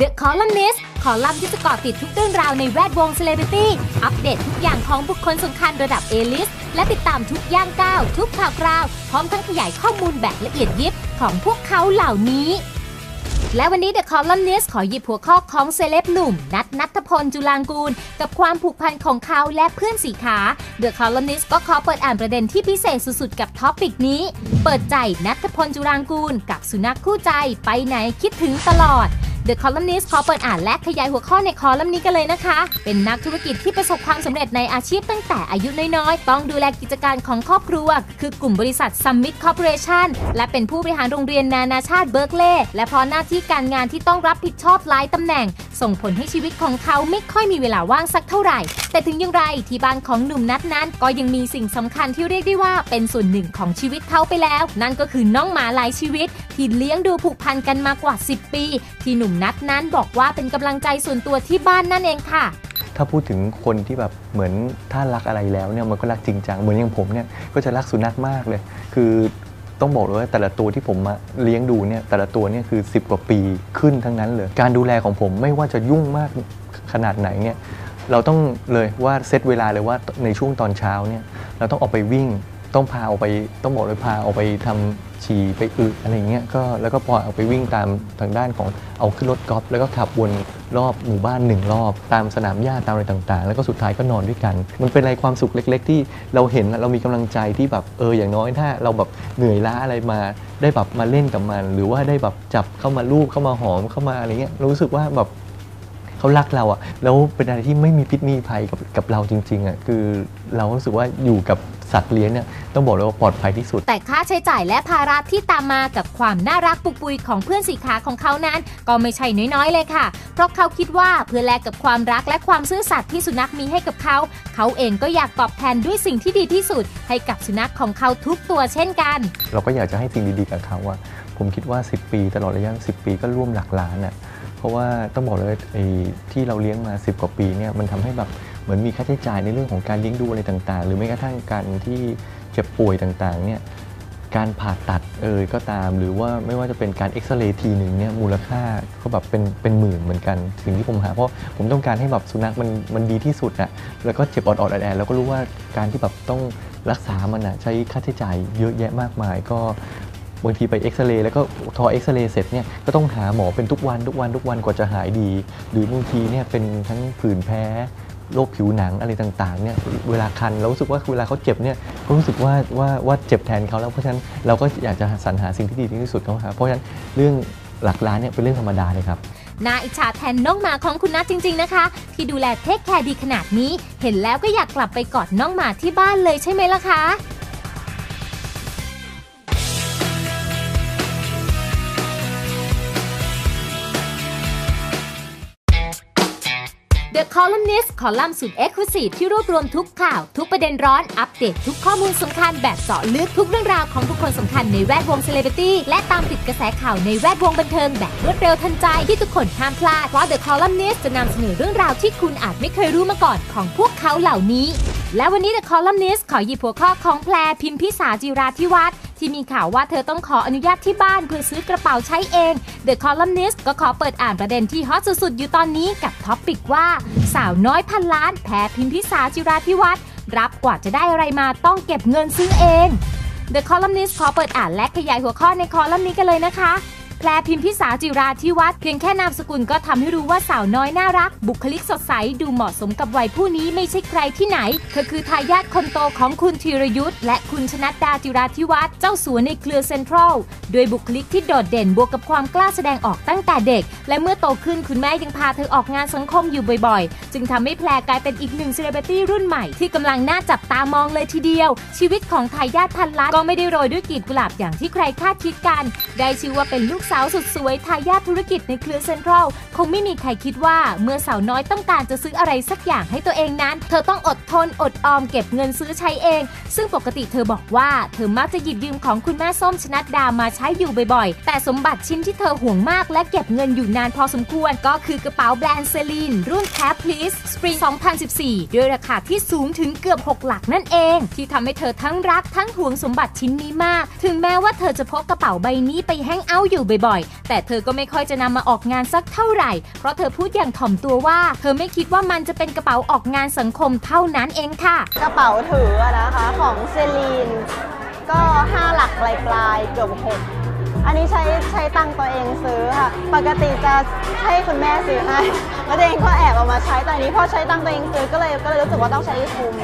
The Columnist คอลัมน์ที่จะเกาะติดทุกเรื่องราวในแวดวงเซเลบริตี้ อัปเดตทุกอย่างของบุคคลสำคัญระดับ A-list และติดตามทุกย่างก้าว ทุกข่าวคราว พร้อมทั้งขยายข้อมูลแบบละเอียดยิบของพวกเขาเหล่านี้ และวันนี้ The Columnist ขอหยิบหัวข้อของเซเลบหนุ่ม นัทนัทพลจุลางกูล กับความผูกพันของเขาและเพื่อนสีขา The Columnist ก็ขอเปิดอ่านประเด็นที่พิเศษสุดๆกับท็อปิกนี้ เปิดใจนัทพลจุลางกูล กับสุนัขคู่ใจไปไหนคิดถึงตลอด The Columnist ขอเปิดอ่านและขยายหัวข้อในคอลัมน์นี้กันเลยนะคะ เป็นนักธุรกิจที่ประสบความสำเร็จในอาชีพตั้งแต่อายุน้อยๆ ต้องดูแลกิจการของครอบครัว คือกลุ่มบริษัท Summit Corporation และเป็นผู้บริหารโรงเรียนนานาชาติเบิร์กเลย์และพราะหน้าที่การงานที่ต้องรับผิดชอบหลายตำแหน่ง ส่งผลให้ชีวิตของเขาไม่ค่อยมีเวลาว่างสักเท่าไหร่ แต่ถึงอย่างไรที่บ้านของหนุ่มนัทนั้น ก็ยังมีสิ่งสำคัญที่เรียกได้ว่าเป็นส่วนหนึ่งของชีวิตเขาไปแล้ว นั่นก็คือน้องหมาหลายชีวิตที่เลี้ยงดูผูกพันกันมากว่า 10 ปี ที่หนุ่มนัทนั้นบอกว่าเป็นกำลังใจส่วนตัวที่บ้านนั่นเองค่ะ ถ้าพูดถึงคนที่แบบเหมือนถ้ารักอะไรแล้วเนี่ยมันก็รักจริงจังเหมือนอย่างผมเนี่ยก็จะรักสุนัขมากเลย คือต้องบอกเลยว่าแต่ละตัวที่ผมมาเลี้ยงดูเนี่ยแต่ละตัวเนี่ยคือ 10 กว่าปีขึ้นทั้งนั้นเลย การดูแลของผมไม่ว่าจะยุ่งมากขนาดไหนเนี่ยเราต้องเลยว่าเซตเวลาเลยว่าในช่วงตอนเช้าเนี่ยเราต้องออกไปวิ่ง ต้องพาออกไปต้องบอกเลยพาออกไปทำฉี่ไปอึอะไรเงี้ยก็แล้วก็ปล่อยออกไปวิ่งตามทางด้านของเอาขึ้นรถกอล์ฟแล้วก็ขับวนรอบหมู่บ้านหนึ่งรอบตามสนามหญ้าตามอะไรต่างๆ แล้วก็สุดท้ายก็นอนด้วยกัน มันเป็นอะไรความสุขเล็ก ๆ ที่เราเห็นเรามีกำลังใจที่แบบเอออย่างน้อยถ้า เราแบบเหนื่อยล้าอะไรมา ได้แบบมาเล่นกับมัน หรือว่าได้แบบจับเข้ามาลูบเข้ามาหอมเข้ามาอะไรเงี้ยรู้สึกว่าแบบเขารักเราอะแล้วเป็นอะไรที่ไม่มีพิษมีภัยกับกับเราจริงๆอะคือเรารู้สึกว่าอยู่กับ สัตว์เลี้ยงเนี่ยต้องบอกเลยว่าปลอดภัยที่สุด แต่ค่าใช้จ่ายและภาระที่ตามมากับความน่ารักปุกปุยของเพื่อนสีขาของเขานั้น ก็ไม่ใช่น้อยๆเลยค่ะ เพราะเขาคิดว่าเพื่อแลกกับความรักและความซื่อสัตย์ที่สุนัขมีให้กับเขา เขาเองก็อยากตอบแทนด้วยสิ่งที่ดีที่สุด ให้กับสุนัขของเขาทุกตัวเช่นกัน เราก็อยากจะให้สิ่งดีๆกับเขาว่าผมคิดว่า 10 ปีตลอดระยะ 10 ปีก็ร่วมหลักล้านอะเพราะว่าต้องบอกเลยไอ้ที่เราเลี้ยงมา 10 กว่าปีเนี่ยมันทำให้แบบ เหมือนมีค่าใช้จ่ายในเรื่องของการเลี้ยงดูอะไรต่างๆ หรือแม้กระทั่งการที่เจ็บป่วยต่างๆเนี่ยการผ่าตัดเอ่ยก็ตาม หรือว่าไม่ว่าจะเป็นการเอ็กซเรย์ทีหนึ่งเนี่ยมูลค่าก็แบบเป็นเป็นหมื่นเหมือนกันสิ่งที่ผมหาเพราะผมต้องการให้แบบสุนัขมันมันดีที่สุดอะแล้วก็เจ็บออดๆแอดๆแล้วก็รู้ว่าการที่แบบต้องรักษามันอะใช้ค่าใช้จ่ายเยอะแยะมากมายก็บางทีไปเอ็กซเรย์แล้วก็ทอเอ็กซเรย์เสร็จเนี่ยก็ต้องหาหมอเป็นทุกวันทุกวันทุกวันกว่าจะหายดี หรือบางทีเนี่ยเป็นทั้งผื่นแพ้ โรคผิวหนังอะไรต่างๆเนี่ยเวลาคันเรารู้สึกว่าเวลาเขาเจ็บเนี่ยก็รู้สึกว่าว่าว่าเจ็บแทนเขาแล้วเพราะฉะนั้นเราก็อยากจะสรรหาสิ่งที่ดีที่สุดเขาครับเพราะฉะนั้นเรื่องหลักล้านเนี่ยเป็นเรื่องธรรมดาเลยครับน่าอิจฉาแทนน้องหมาของคุณนัทจริง ๆนะคะ ที่ดูแลเทคแคร์ดีขนาดนี้ เห็นแล้วก็อยากกลับไปกอดน้องหมาที่บ้านเลยใช่ไหมล่ะคะ Columnist คอลัมน์สุด Exclusive ที่รวบรวมทุกข่าว ทุกประเด็นร้อนอัปเดตทุกข้อมูลสำคัญแบบเจาะลึกทุกเรื่องราวของบุคคลสำคัญในแวดวงเซเลบริตี้และตามติดกระแสข่าวในแวดวงบันเทิงแบบรวดเร็วทันใจที่ทุกคนห้ามพลาดเพราะ The Columnist จะนำเสนอเรื่องราวที่คุณอาจไม่เคยรู้มาก่อนของพวกเขาเหล่านี้ และวันนี้ The Columnist ขอหยิบหัวข้อของแพรพิมพิสาจิราธิวัฒน์ ที่มีข่าวว่าเธอต้องขออนุญาตที่บ้านเพื่อซื้อกระเป๋าใช้เอง The Columnist ก็ขอเปิดอ่านประเด็นที่ฮอตสุดๆ อยู่ตอนนี้กับท็อปปิกว่า สาวน้อยพันล้านแพ้พิมพิสาจิราธิวัฒน์รับกว่าจะได้อะไรมาต้องเก็บเงินซื้อเอง The Columnist ขอเปิดอ่านและขยายหัวข้อในคอลัมน์นี้กันเลยนะคะ แพรพิมพิสาจิราธิวัฒน์เพียงแค่นามสกุลก็ทำให้รู้ว่าสาวน้อยน่ารัก บุคลิกสดใสดูเหมาะสมกับวัยผู้นี้ไม่ใช่ใครที่ไหนเธอคือทายาทคนโตของคุณธีรยุทธ์และคุณชนัดดาจิราธิวัฒน์เจ้าสัวในเครือเซ็นทรัลด้วยบุคลิกที่โดดเด่นบวกกับความกล้าแสดงออกตั้งแต่เด็ก และเมื่อโตขึ้นคุณแม่ยังพาเธอออกงานสังคมอยู่บ่อยๆ จึงทำให้แพรกลายเป็นอีกหนึ่งเซเลบริตี้รุ่นใหม่ที่กำลังน่าจับตามองเลยทีเดียว ชีวิตของทายาทพันล้านก็ไม่ได้โรยด้วยกีบกุหลาบอย่างที่ใครคาดคิดกัน ได้ชื่อว่าเป็นลูกสาวสุดสวยทายาทธุรกิจในเครือเซ็นทรัลคงไม่มีใครคิดว่าเมื่อสาวน้อยต้องการจะซื้ออะไรสักอย่างให้ตัวเองนั้น เธอต้องอดทนอดออมเก็บเงินซื้อใช้เอง ซึ่งปกติเธอบอกว่าเธอมักจะหยิบยืมของคุณแม่ส้มชนัดดามาใช้อยู่บ่อยๆ แต่สมบัติชิ้นที่เธอห่วงมากและเก็บเงินอยู่นานพอสมควร ก็คือกระเป๋าแบรนด์เซลีนรุ่น Cap Please Spring 2014 ด้วยราคาที่สูงถึงเกือบ 6 หลักนั่นเอง ที่ทำให้เธอทั้งรักทั้งห่วงสมบัติชิ้นนี้มาก ถึงแม้ว่าเธอจะพกกระเป๋าใบนี้ไปแฮงเอาท์อยู่บ่อยๆ แต่เธอก็ไม่ค่อยจะนำมาออกงานสักเท่าไหร่ เพราะเธอพูดอย่างถ่อมตัวว่า เธอไม่คิดว่ามันจะเป็นกระเป๋าออกงานสังคมเท่านั้นเองค่ะ กระเป๋าถือนะคะของเซรีนก็ 5 หลักปลายปลายเกือบหกอันนี้ใช้ใช้ตังตัวเองซื้อค่ะ ปกติจะให้คุณแม่ซื้อให้แล้วตัวเองก็แอบเอามาใช้แต่อันนี้พอใช้ตังตัวเองซื้อก็เลยก็เลยรู้สึกว่าต้องใช้คุ้ม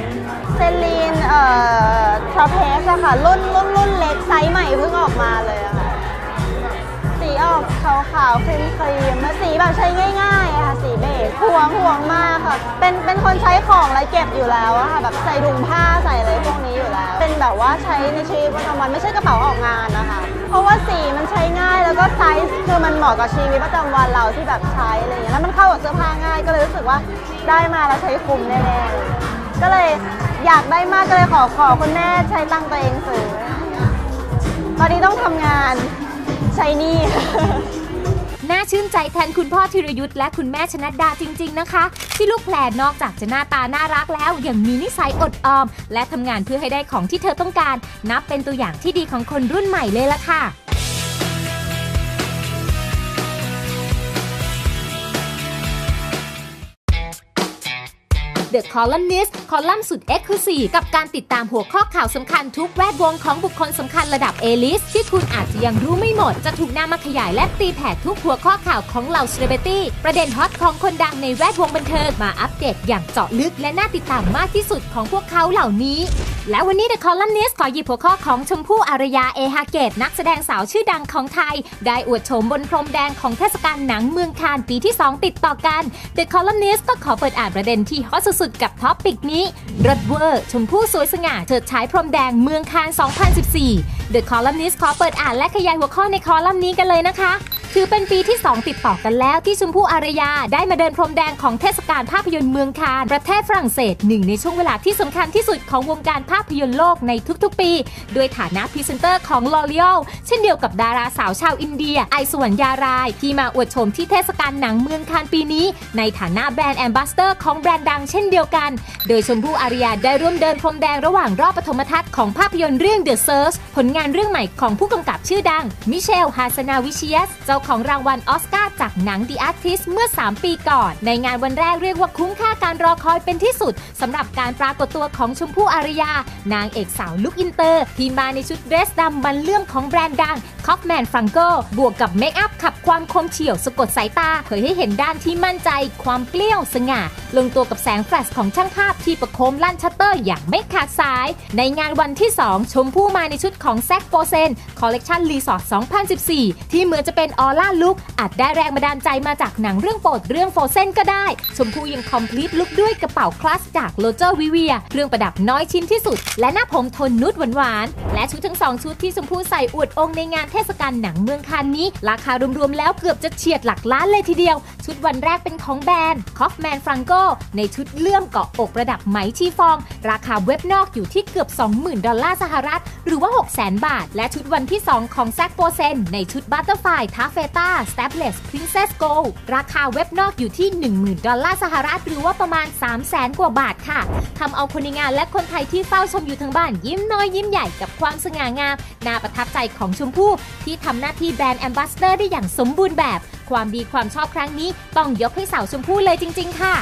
เซรีนเอ่อทราเพสอะค่ะรุ่นรุ่นรุ่นเล็กไซส์ใหม่เพิ่งออกมาเลยอะค่ะ ออกขาวขาวครีมครีมสีแบบใช้ง่ายๆอะค่ะสีเบจห่วงห่วงมากค่ะ เป็นเป็นคนใช้ของอะไรเก็บอยู่แล้วอะค่ะแบบใส่ถุงผ้าใส่อะไรพวกนี้อยู่แล้ว เป็นแบบว่าใช้ในชีวิตประจำวันไม่ใช่กระเป๋าออกงานนะคะ เพราะว่าสีมันใช้ง่ายแล้วก็ไซส์คือมันเหมาะกับชีวิตประจำวันเราที่แบบใช้อะไรอย่างเงี้ยแล้วมันเข้ากับเสื้อผ้าง่ายก็เลยรู้สึกว่าได้มาแล้วใช้คุ้มแน่ๆก็เลยอยากได้มากก็เลยขอขอคุณแม่ใช้ตังตัวเองซื้อตอนนี้ต้องทำงาน ช้หนี่น่าชื่นใจแทนคุณพ่อธีรยุทธ์และคุณแม่ชนัดดาจริง ๆ นะคะ ที่ลูกแพรนอกจากจะหน้าตาน่ารักแล้ว ยังมีนิสัยอดออม และทำงานเพื่อให้ได้ของที่เธอต้องการ นับเป็นตัวอย่างที่ดีของคนรุ่นใหม่เลยละค่ะ The Columnist คอลัมน์สุด e x c l u s i v e กับการติดตามหัวข้อข่าวสำคัญทุกแวดวงของบุคคลสำคัญระดับ A-list ที่คุณอาจจะยังรู้ไม่หมด จะถูกนำมาขยายและตีแผ่ทุกหัวข้อข่าวของเหล่าเซเลบริตี้ประเด็นฮอตของคนดังในแวดวงบันเทิงมาอัปเดตอย่างเจาะลึกและน่าติดตามมากที่สุดของพวกเขาเหล่านี้ และวันนี้ The Columnist ขอหยิบหัวข้อของชมพู่อารยาเอฮาเกต นักแสดงสาวชื่อดังของไทย ได้อวดโฉมบนพรมแดงของเทศกาลหนังเมืองคานปีที่ 2 ติดต่อกัน The Columnist ก็ขอเปิดอ่านประเด็นที่ฮอตสุดๆ กับท็อปปิกนี้รถเวอร์ ชมพู่สวยสง่าเฉิดฉายพรมแดงเมืองคาน 2014 The Columnist ขอเปิดอ่านและขยายหัวข้อในคอลัมน์นี้กันเลยนะคะ ถือเป็นปีที่ 2 ติดต่อกันแล้วที่ชมพู่อารยาได้มาเดินพรมแดงของเทศกาลภาพยนตร์เมืองคานประเทศฝรั่งเศสหนึ่งในช่วงเวลาที่สำคัญที่สุดของวงการภาพยนตร์โลกในทุกๆ ปี ด้วยฐานะพรีเซนเตอร์ของ L'Oreal เช่นเดียวกับดาราสาวชาวอินเดีย ไอสวรรยาราย ที่มาอวดโฉมที่เทศกาลหนังเมืองคานปีนี้ ในฐานะแบรนด์แอมบาสเตอร์ของแบรนด์ดังเช่นเดียวกัน โดยชมพู่อารยาได้ร่วมเดินพรมแดงระหว่างรอบปฐมทัศน์ของภาพยนตร์เรื่อง The Search ผลงานเรื่องใหม่ของผู้กำกับชื่อดังมิเชลฮาสนาวิเชียสเจ้าของรางวัลออสการ์จากหนัง The Artist เมื่อ 3 ปีก่อน ในงานวันแรกเรียกว่าคุ้มค่าการรอคอยเป็นที่สุดสำหรับการปรากฏตัวของชมพู่อารยา นางเอกสาวลุคอินเตอร์ ที่มาในชุดเดรสดำบันเลื่อมของแบรนด์ดังคอฟแมนฟรังโกบวกกับเมคอัพขับความคมเฉียวสะกดสายตาเผยให้เห็นด้านที่มั่นใจ ความเกลี้ยวสง่า ลงตัวกับแสงแฟลชของช่างภาพที่ประโคมลั่นชัตเตอร์อย่างไม่ขาดสาย ในงานวันที่ 2 ชมพู่มาในชุดของแซกโปเซนคอลเลกชันรีสอร์ท2014 ที่เหมือนจะเป็นออร่าลุคอาจได้แรงบันดาลใจมาจากหนังเรื่องโปรดเรื่องโฟเซนก็ได้ ชมพู่ยังคอมพลีทลุคด้วยกระเป๋าคลาสจากโลเจอร์วิเวียเครื่องประดับน้อยชิ้นที่สุด และหน้าผมทนนุดหวานๆและชุดทั้งสองชุดที่ชมพู่ใส่อวดองค์ในงานเทศกาลหนังเมืองคานนี้ ราคารวมๆแล้วเกือบจะเฉียดหลักล้านเลยทีเดียว ชุดวันแรกเป็นของแบรนด์คอฟแมนฟรังโกในชุดเลื่อมเกาะอกประดับไหมชีฟอง ราคาเว็บนอกอยู่ที่เกือบ 20,000 ดอลลาร์สหรัฐ หรือว่า 600,000 บาท และชุดวันที่ 2 ของแซกโปเซนในชุดบัตเตอร์ไฟทาเฟต้าสเตปเลสพรินเซสโกราคาเว็บนอกอยู่ที่ 10,000 ดอลลาร์สหรัฐ หรือว่าประมาณ 300,000กว่าบาทค่ะทำเอาคนในงานและคนไทยที่เฝ้าชมอยู่ทั้งบ้านยิ้มน้อยยิ้มใหญ่กับความสง่างาม น่าประทับใจของชมพู่ที่ทำหน้าที่แบรนด์แอมบาสเดอร์ได้อย่างสมบูรณ์แบบ ความดีความชอบครั้งนี้ต้องยกให้สาวชมพู่เลยจริง ๆ ค่ะ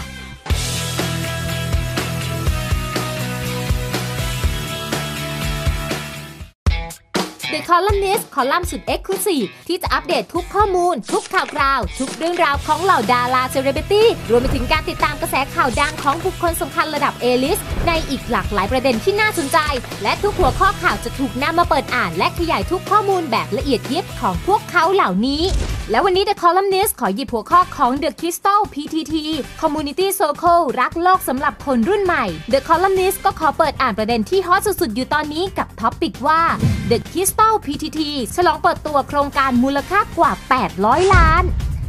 The Columnist คอลัมน์สุด Exclusive ที่จะอัปเดตทุกข้อมูล ทุกข่าวคราว ทุกเรื่องราวของเหล่าดาราเซเลบริตี้รวมไปถึงการติดตามกระแสข่าวดังของบุคคลสำคัญระดับ A-list ในอีกหลากหลายประเด็นที่น่าสนใจ และทุกหัวข้อข่าวจะถูกนำมาเปิดอ่าน และขยายทุกข้อมูลแบบละเอียดยิบของพวกเขาเหล่านี้และวันนี้ The Columnist ขอหยิบหัวข้อของ The Crystal PTT Community Circle รักโลกสำหรับคนรุ่นใหม่ The Columnist ก็ขอเปิดอ่านประเด็นที่ฮอตสุดๆ อยู่ตอนนี้กับท็อปปิกว่า The Crystal PTT ฉลองเปิดตัวโครงการมูลค่ากว่า 800 ล้าน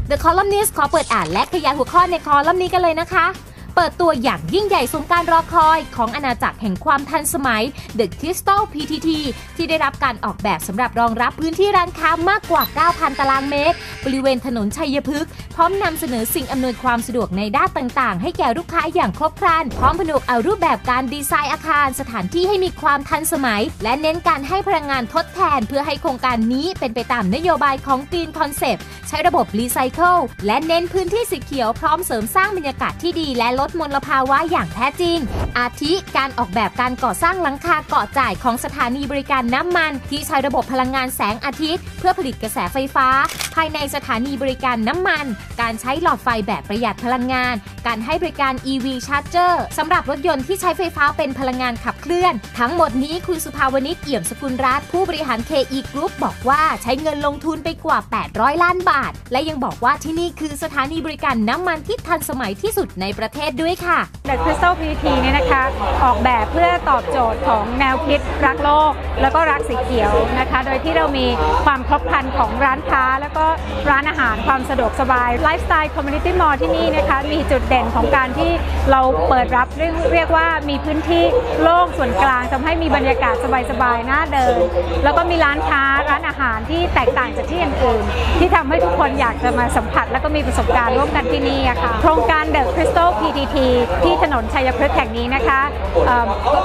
The Columnist ขอเปิดอ่านและขยายหัวข้อในคอลัมน์นี้กันเลยนะคะ เปิดตัวอย่างยิ่งใหญ่สมการรอคอยของอาณาจักรแห่งความทันสมัย The Crystal PTT ที่ได้รับการออกแบบสำหรับรองรับพื้นที่ร้านค้ามากกว่า 9,000 ตารางเมตร บริเวณถนนชัยพฤกษ์พร้อมนำเสนอสิ่งอำนวยความสะดวกในด้านต่าง ๆ ให้แก่ลูกค้าอย่างครบครัน พร้อมผนวกเอารูปแบบการดีไซน์อาคาร สถานที่ให้มีความทันสมัย และเน้นการให้พลังงานทดแทน เพื่อให้โครงการนี้เป็นไปตามนโยบายของ Green Concept ใช้ระบบรีไซเคิลและเน้นพื้นที่สีเขียวพร้อมเสริมสร้างบรรยากาศที่ดีและลดมลภาวะอย่างแท้จริง อาทิการออกแบบการก่อสร้างหลังคาเกาะจ่ายของสถานีบริการน้ำมัน ที่ใช้ระบบพลังงานแสงอาทิตย์ เพื่อผลิตกระแสไฟฟ้า ภายในสถานีบริการน้ำมัน การใช้หลอดไฟแบบประหยัดพลังงาน การให้บริการ EV Charger สำหรับรถยนต์ที่ใช้ไฟฟ้าเป็นพลังงานขับเคลื่อน ทั้งหมดนี้คุณสุภาวนิชเอี่ยมสกุลรัตน์ผู้บริหาร KE Group บอกว่าใช้เงินลงทุนไปกว่า 800 ล้านบาท และยังบอกว่าที่นี่คือสถานีบริการน้ำมันที่ทันสมัยที่สุดในประเทศด้วยค่ะ The Crystal PT เนี่ยนะคะ ออกแบบเพื่อตอบโจทย์ของแนวคิดรักโลก แล้วก็รักสีเขียวนะคะ โดยที่เรามีความครบครันของร้านค้า แล้วก็ร้านอาหารความสะดวกสบายไลฟ์สไตล์คอมมูนิตี้มอลที่นี่นะคะ มีจุดเด่นของการที่เราเปิดรับเรียกเรียกว่ามีพื้นที่โล่งส่วนกลางทำให้มีบรรยากาศสบายๆน่าเดิน แล้วก็มีร้านค้าร้านอาหารที่แตกต่างจากที่อื่นที่ทำให้ทุกคนอยากจะมาสัมผัส แล้วก็มีประสบการณ์ร่วมกันที่นี่ะค่ะโครงการ The Crystal PTT ที่ถนนชัยพฤกษ์แห่งนี้นะคะ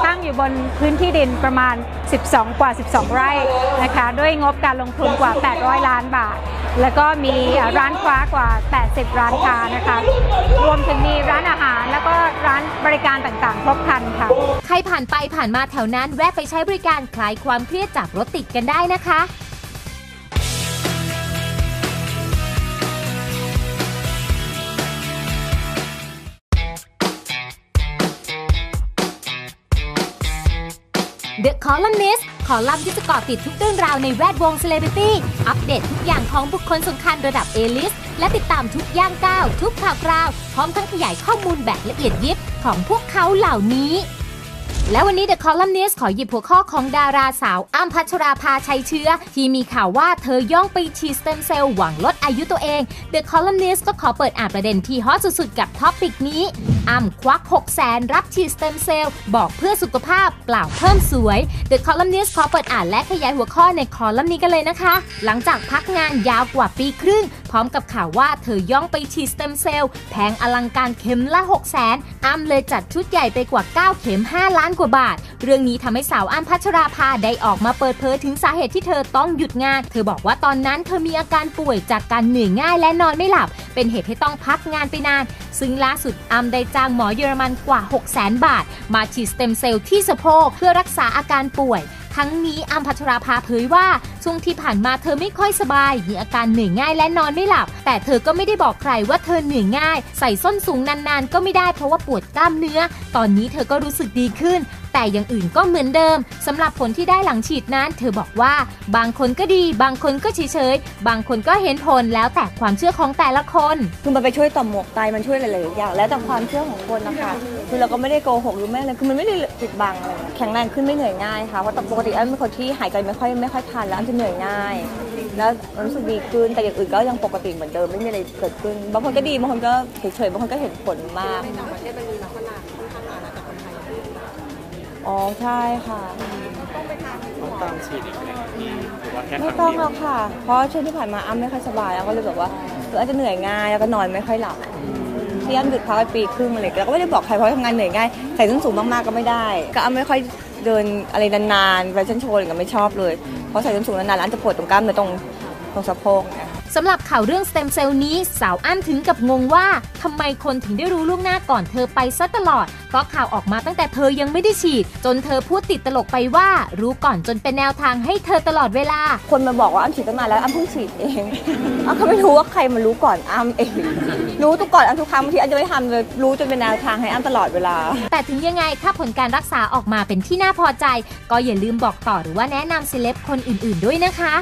ตั้งอยู่บนพื้นที่ดินประมาณ 12 กว่า 12 ไร่นะคะ ด้วยงบการลงทุนกว่า 800 ล้านบาท แล้วก็มีร้านค้ากว่า 80 ร้านค้านะคะ รวมถึงมีร้านอาหารแล้วก็ร้านบริการต่างๆ ครบครันค่ะ ใครผ่านไปผ่านมาแถวนั้นแวะไปใช้บริการคลายความเครียดจากรถติดกันได้นะคะ คอลัมนิสคอลัมน์ที่จะเกาะติดทุกเรื่องราวในแวดวงเซเลบริตี้ อัปเดตทุกอย่างของบุคคลสำคัญระดับเอลิส และติดตามทุกย่างก้าว ทุกข่าวคราว พร้อมทั้งขยายข้อมูลแบบละเอียดยิบของพวกเขาเหล่านี้ และวันนี้ The Columnist ขอหยิบหัวข้อของดาราสาวอ้ำพัชราภาชัยเชื้อ ที่มีข่าวว่าเธอย่องไปฉีดสเต็มเซลล์หวังลดอายุตัวเอง The Columnist ก็ขอเปิดอ่านประเด็นที่ฮอตสุดๆ กับท็อปิกนี้อ้ำควัก6แสนรับฉีดสเต็มเซลล์บอกเพื่อสุขภาพเปล่าเพิ่มสวย The Columnist ขอเปิดอ่านและขยายหัวข้อในคอลัมน์นี้กันเลยนะคะ หลังจากพักงานยาวกว่าปีครึ่ง ร้อมกับข่าวว่าเธอย่องไปฉีดสเต็มเซลล์แพงอลังการเข็มละ6แสนอ้ำเลยจัดชุดใหญ่ไปกว่า 9 เข็ม 5 ล้านกว่าบาท เรื่องนี้ทำให้สาวอ้ำพัชราภาได้ออกมาเปิดเผยถึงสาเหตุที่เธอต้องหยุดงาน เธอบอกว่าตอนนั้นเธอมีอาการป่วยจากการเหนื่อยง่ายและนอนไม่หลับ เป็นเหตุให้ต้องพักงานไปนาน ซึ่งล่าสุดอ้ำได้จ้างหมอเยอรมันกว่า 6 0 0 0 0บาท มาฉีดสเต็มเซลล์ที่สะโพกเพื่อรักษาอาการป่วยทั้งนี้อัมพัชราภาเผยว่า ช่วงที่ผ่านมาเธอไม่ค่อยสบาย มีอาการเหนื่อยง่ายและนอนไม่หลับ แต่เธอก็ไม่ได้บอกใครว่าเธอเหนื่อยง่าย ใส่ส้นสูงนานๆ ก็ไม่ได้เพราะว่าปวดกล้ามเนื้อ ตอนนี้เธอก็รู้สึกดีขึ้น แต่อย่างอื่นก็เหมือนเดิมสำหรับผลที่ได้หลังฉีดนั้น เธอบอกว่า บางคนก็ดี บางคนก็เฉยๆ บางคนก็เห็นผลแล้วแต่ความเชื่อของแต่ละคน คือมันไปช่วยต่อมหมวกไตมันช่วยหลายๆอย่างแล้วแต่ความเชื่อของคนนะคะ คือเราก็ไม่ได้โกหกหรือไม่อะไรคือมันไม่ได้ปิดบังอะไรแข็งแรงขึ้นไม่เหนื่อยง่ายค่ะเพราะปกติอ้ำเป็นคนที่หายใจไม่ค่อยไม่ค่อยทันแล้วอ้ำจะเหนื่อยง่าย แล้วรู้สึกดีขึ้นแต่อย่างอื่นก็ยังปกติเหมือนเดิมไม่มีอะไรเกิดขึ้นบางคนก็ดีบางคนก็เฉยๆบางคนก็เห็นผลมากอ๋อใช่ค่ะต้องตามฉีดอีกไหมพี่หรือว่าแค่ไม่ต้องหรอกค่ะ เพราะช่วงที่ผ่านมาอ้ำไม่ค่อยสบายอ้ำก็เลยแบบว่าคืออาจจะเหนื่อยง่ายแล้วก็นอนไม่ค่อยหลับ ที่อ้ำหยุดพักไปปีครึ่งอะไรก็แล้วก็ไม่ได้บอกใครเพราะทำงานเหนื่อยง่ายใส่ส้นสูงมากๆก็ไม่ได้ ก็อ้ำไม่ค่อยเดินอะไรนานๆแฟชั่นโชว์อะไรก็ไม่ชอบเลยเพราะใส่ส้นสูงนานๆแล้วอ้ำจะปวดตรงกล้ามเนื้อตรงตรงสะโพกเนี่ย สำหรับข่าวเรื่องสเต็มเซลล์นี้ สาวอ้ำถึงกับงงว่าทำไมคนถึงได้รู้ล่วงหน้าก่อนเธอไปซะตลอด เพราะข่าวออกมาตั้งแต่เธอยังไม่ได้ฉีด จนเธอพูดติดตลกไปว่า รู้ก่อนจนเป็นแนวทางให้เธอตลอดเวลา คนมาบอกว่าอ้ำฉีดตั้งนานแล้วอ้ำเพิ่งฉีดเองอ้ำก็ไม่รู้ว่าใครมารู้ก่อนอ้ำเอง รู้ตัวก่อนอ้ำทุกครั้งบางทีอ้ำจะไม่ทำเลยรู้จนเป็นแนวทางให้อ้ำตลอดเวลา แต่ถึงยังไงถ้าผลการรักษาออกมาเป็นที่น่าพอใจ ก็อย่าลืมบอกต่อหรือว่าแนะนำเซเลบคนอื่น ๆ ด้วยนะคะ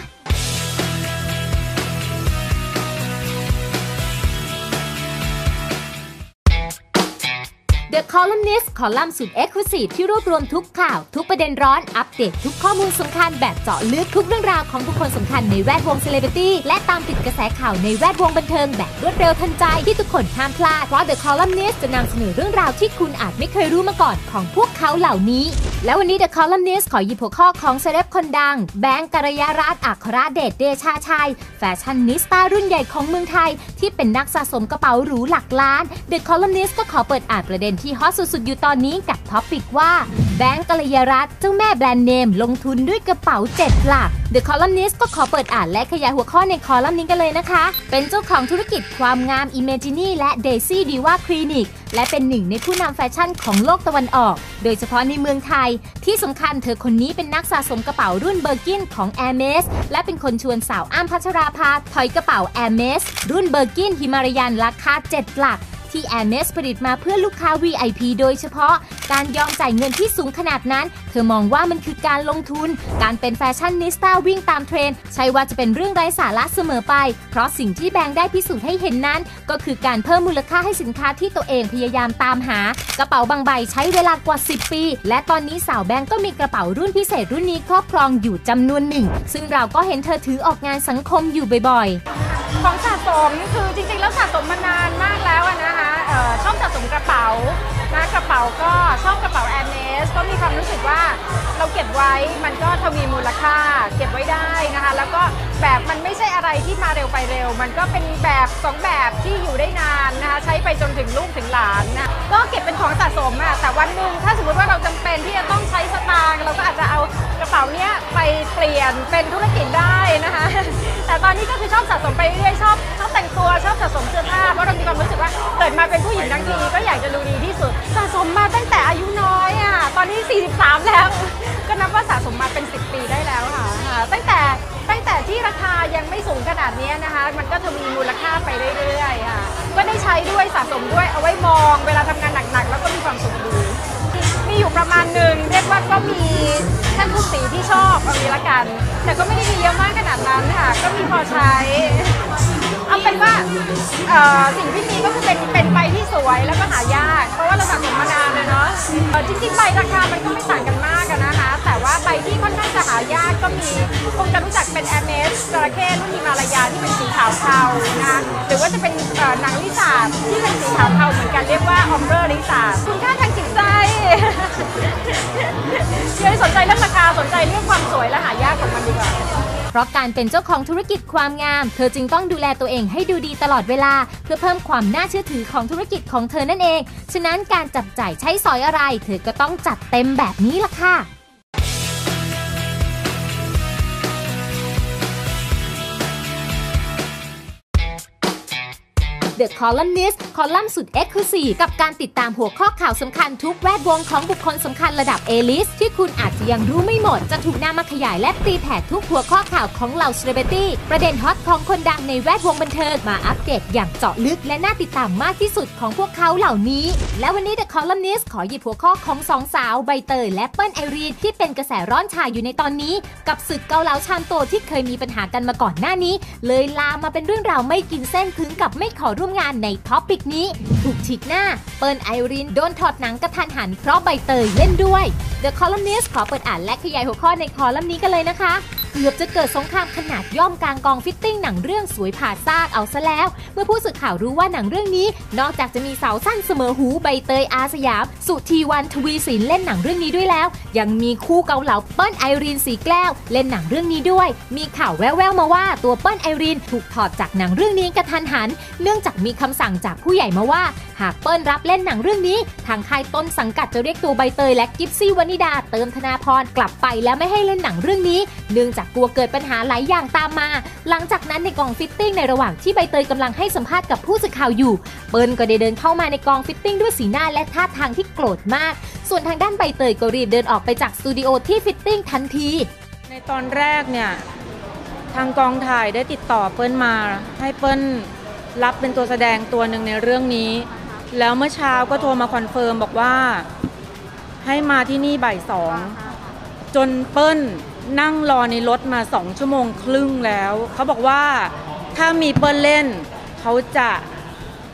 The Columnist คอลัมน์สุด Exclusive ที่รวบรวมทุกข่าว ทุกประเด็นร้อน อัปเดตทุกข้อมูลสำคัญแบบเจาะลึกทุกเรื่องราวของบุคคลสำคัญในแวดวงเซเลบริตี้และตามติดกระแสข่าวในแวดวงบันเทิงแบบรวดเร็วทันใจที่ทุกคนห้ามพลาด เพราะ The Columnist จะนำเสนอเรื่องราวที่คุณอาจไม่เคยรู้มาก่อนของพวกเขาเหล่านี้ และวันนี้ The Columnist ขอหยิบหัวข้อของเซเลบคนดัง แบงก์กัลยารัตน์อัครเดชเดชาชัย แฟชั่นนิสต้ารุ่นใหญ่ของเมืองไทย ที่เป็นนักสะสมกระเป๋าหรูหลักล้าน The Columnist ก็ขอเปิดอ่านประเด็นที่ฮอตสุดๆ อยู่ตอนนี้กับท็อปิกว่า แบงก์กัลยารัตเจ้าแม่แบรนด์เนม ลงทุนด้วยกระเป๋า7หลัก The Columnist ก็ขอเปิดอ่านและขยายหัวข้อในคอลัมน์นี้กันเลยนะคะ เป็นเจ้าของธุรกิจความงาม Imagini และ Daisy Diva Clinic และเป็นหนึ่งในผู้นำแฟชั่นของโลกตะวันออก โดยเฉพาะในเมืองไทย ที่สำคัญเธอคนนี้เป็นนักสะสมกระเป๋ารุ่นเบอร์กินของ a i r m e s และเป็นคนชวนสาวอ้ำพัชราภาถอยกระเป๋า a i r m e s รุ่นเบอร์กินฮิมารายันราคา 7 หลัก ที่ a i r m e s ผลิตมาเพื่อลูกค้า VIP โดยเฉพาะ การยอมจ่ายเงินที่สูงขนาดนั้น เธอมองว่ามันคือการลงทุน การเป็นแฟชั่นนิสต้าวิ่งตามเทรนใช่ว่าจะเป็นเรื่องไร้สาระเสมอไป เพราะสิ่งที่แบงค์ได้พิสูจน์ให้เห็นนั้น ก็คือการเพิ่มมูลค่าให้สินค้าที่ตัวเองพยายามตามหา กระเป๋าบางใบใช้เวลากว่า 10 ปี และตอนนี้สาวแบงค์ก็มีกระเป๋ารุ่นพิเศษรุ่นนี้ครอบครองอยู่จำนวนหนึ่ง ซึ่งเราก็เห็นเธอถือออกงานสังคมอยู่บ่อยๆ ของสะสมคือจริงๆ แล้วสะสมมานานมากแล้วนะ ป๋าก็ชอบกระเป๋าแอร์เมสก็มีความรู้สึกว่าเราเก็บไว้มันก็ทวีมูลค่า เก็บไว้ได้นะคะ แล้วก็ แบบมันไม่ใช่อะไรที่มาเร็วไปเร็ว มันก็เป็นแบบสองแบบที่อยู่ได้นานนะคะใช้ไปจนถึงลูกถึงหลานนะก็เก็บเป็นของสะสมอะแต่วันหนึ่งถ้าสมมติว่าเราจำเป็นที่จะต้องใช้สตางค์เราก็อาจจะเอากระเป๋าเนี้ยไปเปลี่ยนเป็นธุรกิจได้นะคะแต่ตอนนี้ก็คือชอบสะสมไปเรื่อยชอบชอบแต่งตัวชอบสะสมเสื้อผ้าเพราะเรามีความรู้สึกว่าเกิดมาเป็นผู้หญิงทั้งทีก็อยากจะดูดีที่สุด สะสมมาตั้งแต่อายุน้อยอะตอนนี้ 43 แล้ว ก็นับว่าสะสมมาเป็น 10 ปีได้แล้วค่ะตั้งแต่ ตั้งแต่ที่ราคายังไม่สูงขนาดนี้นะคะ มันก็ทวีมูลค่าไปเรื่อยๆค่ะก็ได้ใช้ด้วยสะสมด้วยเอาไว้มอง เวลาทำงานหนักๆ แล้วก็มีความสุขดี มีอยู่ประมาณหนึ่งเรียกว่าก็มีท่านผู้สีที่ชอบเอางี้ละกัน แต่ก็ไม่ได้มีเยอะมากขนาดนั้นค่ะ ก็มีพอใช้ เอาเป็นว่าสิ่งที่มีก็คือเป็นเป็นใบที่สวยแล้วก็หายาก เพราะว่าเราสะสมมานานเลยเนาะเอ่จริงๆใบราคามันก็ไม่ต่างกันมากอะนะคะ ว่าใบที่ค่อนข้างจะหายากก็มีคงจะรู้จักเป็นแอมเมสจระเข้รุ่นฮิมาลายาที่เป็นสีขาวเทานะคะหรือว่าจะเป็นเอ่อหนังลิซ่าที่เป็นสีขาวเทาเหมือนกันเรียกว่าออมเบอร์ลิซ่าคุณค่าทางจิตใจยังไม่สนใจเรื่องราคาสนใจเรื่องความสวยและหายากของมันดีกว่าเพราะการเป็นเจ้าของธุรกิจความงาม เธอจึงต้องดูแลตัวเองให้ดูดีตลอดเวลา เพื่อเพิ่มความน่าเชื่อถือของธุรกิจของเธอนั่นเอง ฉะนั้นการจับจ่ายใช้สอยอะไร เธอก็ต้องจัดเต็มแบบนี้ล่ะค่ะ The Columnist คอลัมน์สุด Exclusive กับการติดตามหัวข้อข่าวสำคัญทุกแวดวงของบุคคลสำคัญระดับ A-list ที่คุณอาจจะยังรู้ไม่หมด จะถูกนำมาขยายและตีแผ่ทุกหัวข้อข่าวของเหล่า Celebrity ประเด็นฮอตของคนดังในแวดวงบันเทิงมาอัปเดตอย่างเจาะลึกและน่าติดตามมากที่สุดของพวกเขาเหล่านี้ และวันนี้ The Columnist ขอหยิบหัวข้อของสองสาวใบเตยและเปิ้ลไอรีนที่เป็นกระแสร้อนชาอยู่ในตอนนี้ กับศึกเกาเหลาชามโตที่เคยมีปัญหากันมาก่อนหน้านี้ เลยลามมาเป็นเรื่องราวไม่กินเส้นถึงกับไม่ขอร่วมงานในท็อปิกนี้ ถูกฉีกหน้า เปิ้ลไอรินโดนถอดหนังกระทันหันเพราะใบเตยเล่นด้วย The Columnist ขอเปิดอ่านและขยายหัวข้อในคอลัมน์นี้กันเลยนะคะ เกือบจะเกิดสงครามขนาดย่อมกลางกองฟิตติ้งหนังเรื่องสวยผ่าซากเอาซะแล้ว เมื่อผู้สื่อข่าวรู้ว่าหนังเรื่องนี้ นอกจากจะมีสาวสั้นเสมอหูใบเตยอาสยาม สุธีวันทวีศิลเล่นหนังเรื่องนี้ด้วยแล้ว ยังมีคู่เกาเหลาเปิ้ลไอรีนสีแก้วเล่นหนังเรื่องนี้ด้วย มีข่าวแว่วๆมาว่าตัวเปิ้ลไอรีนถูกถอดจากหนังเรื่องนี้กระทันหัน เนื่องจากมีคำสั่งจากผู้ใหญ่มาว่า หากเปิ้ลรับเล่นหนังเรื่องนี้ ทางค่ายต้นสังกัดจะเรียกตัวใบเตยและกิฟซี่วานิดาเติมธนาพรกลับไปแล้วไม่ให้เล่นหนังเรื่องนี้ เนื่องจากกลัวเกิดปัญหาหลายอย่างตามมา หลังจากนั้นในกองฟิตติ้งในระหว่างที่ใบเตยกำลังให้สัมภาษณ์กับผู้สื่อข่าวอยู่ เปิ้ลก็ได้เดินเข้ามาในกองฟิตติ้งด้วยสีหน้าและท่าทางที่โกรธมาก ส่วนทางด้านใบเตยก็รีบเดินออกไปจากสตูดิโอที่ฟิตติ้งทันที ในตอนแรกเนี่ยทางกองถ่ายได้ติดต่อเปิ้ลมา ให้เปิ้ลรับเป็นตัวแสดงตัวหนึ่งในเรื่องนี้ แล้วเมื่อเช้าก็โทรมาคอนเฟิร์มบอกว่าให้มาที่นี่บ่ายสองจนเปิ้ล นั่งรอในรถมาสองชั่วโมงครึ่งแล้ว เขาบอกว่าถ้ามีเปิ้ลเล่น เขาจะ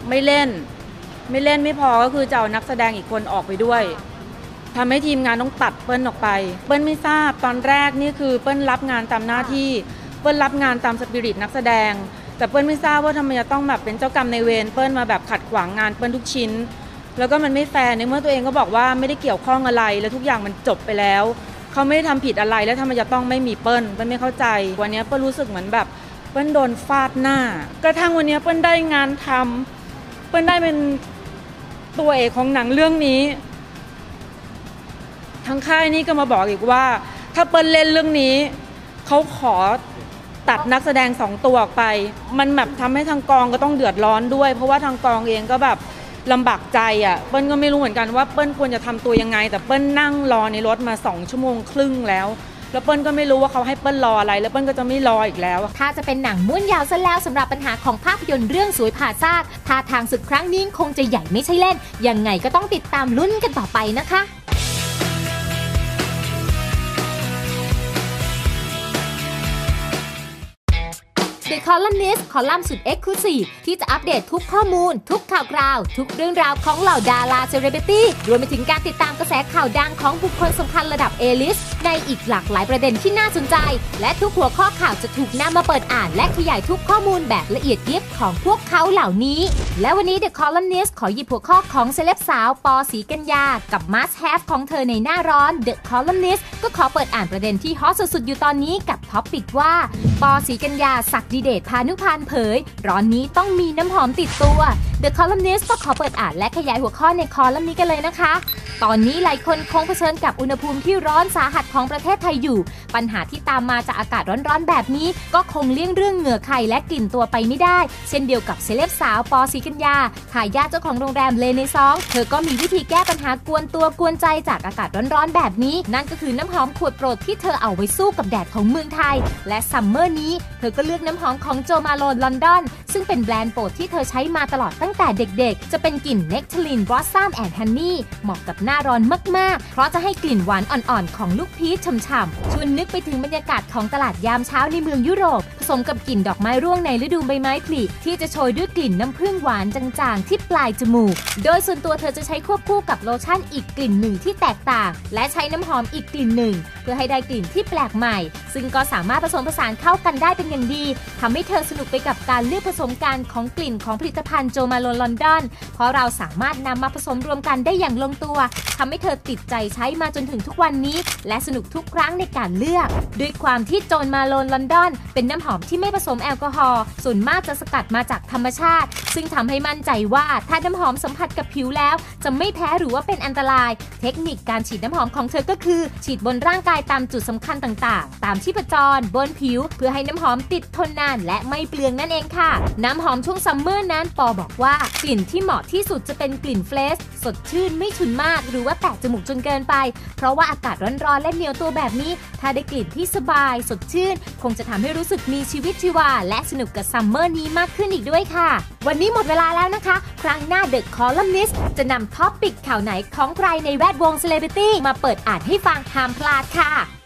ไม่เล่น ไม่เล่นไม่พอก็คือจะเอานักแสดงอีกคนออกไปด้วยทำให้ทีมงานต้องตัดเปิ้ลออกไป เปิ้ลไม่ทราบตอนแรกนี่คือเปิ้ลรับงานตามหน้าที่ เปิ้ลรับงานตามสปิริตนักแสดง แต่เปิ้ลไม่ทราบว่าทำไมจะต้องแบบเป็นเจ้ากรรมในเวรเปิ้ลมาแบบขัดขวางงานเปิ้ลทุกชิ้น แล้วก็มันไม่แฟร์ในเมื่อตัวเองก็บอกว่าไม่ได้เกี่ยวข้องอะไรแล้วทุกอย่างมันจบไปแล้ว เขาไม่ได้ทำผิดอะไรแล้วทำไมจะต้องไม่มีเปิ้ลเปิ้ลไม่เข้าใจ วันนี้เปิ้ลรู้สึกเหมือนแบบเปิ้ลโดนฟาดหน้า กระทั่งวันนี้เปิ้ลได้งานทำเปิ้ลได้เป็นตัวเอกของหนังเรื่องนี้ทางค่ายนี่ก็มาบอกอีกว่า ถ้าเปิ้ลเล่นเรื่องนี้เขาขอตัดนักแสดงสองตัวออกไป มันแบบทำให้ทางกองก็ต้องเดือดร้อนด้วย เพราะว่าทางกองเองก็แบบ ลำบากใจอะเปิ้ลก็ไม่รู้เหมือนกันว่าเปิ้ลควรจะทำตัวยังไง แต่เปิ้ลนั่งรอในรถมาสองชั่วโมงครึ่งแล้ว แล้วเปิ้ลก็ไม่รู้ว่าเขาให้เปิ้ลรออะไร แล้วเปิ้ลก็จะไม่รออีกแล้ว ถ้าจะเป็นหนังม้วนยาวซะแล้วสำหรับปัญหาของภาพยนตร์เรื่องสวยผ่าซากท่าทางศึกครั้งนี้คงจะใหญ่ไม่ใช่เล่น ยังไงก็ต้องติดตามลุ้นกันต่อไปนะคะ The Columnist คอลัมน์สุด Exclusive ที่จะอัปเดตทุกข้อมูล ทุกข่าวคราว ทุกเรื่องราวของเหล่าดาราเซเลบริตี้รวมไปถึงการติดตามกระแสข่าวดังของบุคคลสำคัญระดับ A-list ในอีกหลากหลายประเด็นที่น่าสนใจ และทุกหัวข้อข่าวจะถูกนำมาเปิดอ่าน และขยายทุกข้อมูลแบบละเอียดยิบของพวกเขาเหล่านี้ และวันนี้ The Columnist ขอหยิบหัวข้อของเซเลบสาวปอสีกัญญากับ Must Have ของเธอในหน้าร้อน The Columnist ก็ขอเปิดอ่านประเด็นที่ฮอตสุดๆอยู่ตอนนี้กับท็อปปิกว่าปอสีกัญญาศักดิเดชพานุพันธ์เผย ร้อนนี้ต้องมีน้ำหอมติดตัว The Columnist ก็ขอเปิดอ่านและขยายหัวข้อในคอลัมน์นี้กันเลยนะคะ ตอนนี้หลายคนคงเผชิญกับอุณหภูมิที่ร้อนสาหัสของประเทศไทยอยู่ ปัญหาที่ตามมาจากอากาศร้อนๆแบบนี้ ก็คงเลี่ยงเรื่องเหงื่อไข่และกลิ่นตัวไปไม่ได้ เช่นเดียวกับเซเลบสาวปอสีกัญญาทายาทเจ้าของโรงแรมเลในซอง เธอก็มีวิธีแก้ปัญหากวนตัวกวนใจจากอากาศร้อนๆแบบนี้ นั่นก็คือน้ำหอมขวดโปรดที่เธอเอาไว้สู้กับแดดของเมืองไทย และซัมเมอร์นี้ เธอก็เลือกน้ำหอมของโจมาโลนลอนดอนซึ่งเป็นแบรนด์โปรดที่เธอใช้มาตลอดตั้ง้งแต่เด็กๆ จะเป็นกลิ่นเนคทลินบลอสซัมแอนด์ฮันนี่เหมาะกับหน้าร้อนมากๆ เพราะจะให้กลิ่นหวานอ่อนๆ ของลูกพีชฉ่ำๆชวนนึกไปถึงบรรยากาศของตลาดยามเช้าในเมืองยุโรป สมกับกลิ่นดอกไม้ร่วงในฤดูใบไม้ผลิที่จะโชยด้วยกลิ่นน้ำผึ้งหวานจางๆ ที่ปลายจมูก โดยส่วนตัวเธอจะใช้ควบคู่กับโลชั่นอีกกลิ่นหนึ่งที่แตกต่าง และใช้น้ำหอมอีกกลิ่นหนึ่ง เพื่อให้ได้กลิ่นที่แปลกใหม่ ซึ่งก็สามารถผสมผสานเข้ากันได้เป็นอย่างดีทำให้เธอสนุกไปกับการเลือกผสมกันของกลิ่นของผลิตภัณฑ์โจมาโลนลอนดอน เพราะเราสามารถนำมาผสมรวมกันได้อย่างลงตัวทำให้เธอติดใจใช้มาจนถึงทุกวันนี้ และสนุกทุกครั้งในการเลือก ด้วยความที่โจมาโลนลอนดอน เป็นน้ำหอมที่ไม่ผสมแอลกอฮอล์ส่วนมากจะสกัดมาจากธรรมชาติ ซึ่งทำให้มั่นใจว่าถ้าน้ำหอมสัมผัสกับผิวแล้ว จะไม่แพ้หรือว่าเป็นอันตราย เทคนิคการฉีดน้ำหอมของเธอก็คือ ฉีดบนร่างกายตามจุดสำคัญต่างๆ ตามชีพจร บนผิว เพื่อให้น้ำหอมติดทนนาน และไม่เปลืองนั่นเองค่ะ น้ำหอมช่วงซัมเมอร์นั้นปอบอกว่ากลิ่นที่เหมาะที่สุดจะเป็นกลิ่นเฟรชสดชื่นไม่ฉุนมาก หรือว่าแตกจมูกจนเกินไป เพราะว่าอากาศร้อนๆและเหนียวตัวแบบนี้ ถ้าได้กลิ่นที่สบาย สดชื่น คงจะทำให้รู้สึกมีมีชีวิตชีวา และสนุกกับซัมเมอร์นี้มากขึ้นอีกด้วยค่ะ วันนี้หมดเวลาแล้วนะคะ ครั้งหน้าเดอะคอลัมนิสจะนำท็อปปิกข่าวไหนของใครในแวดวงเซเลบริตี้มาเปิดอ่านให้ฟังห้ามพลาดค่ะ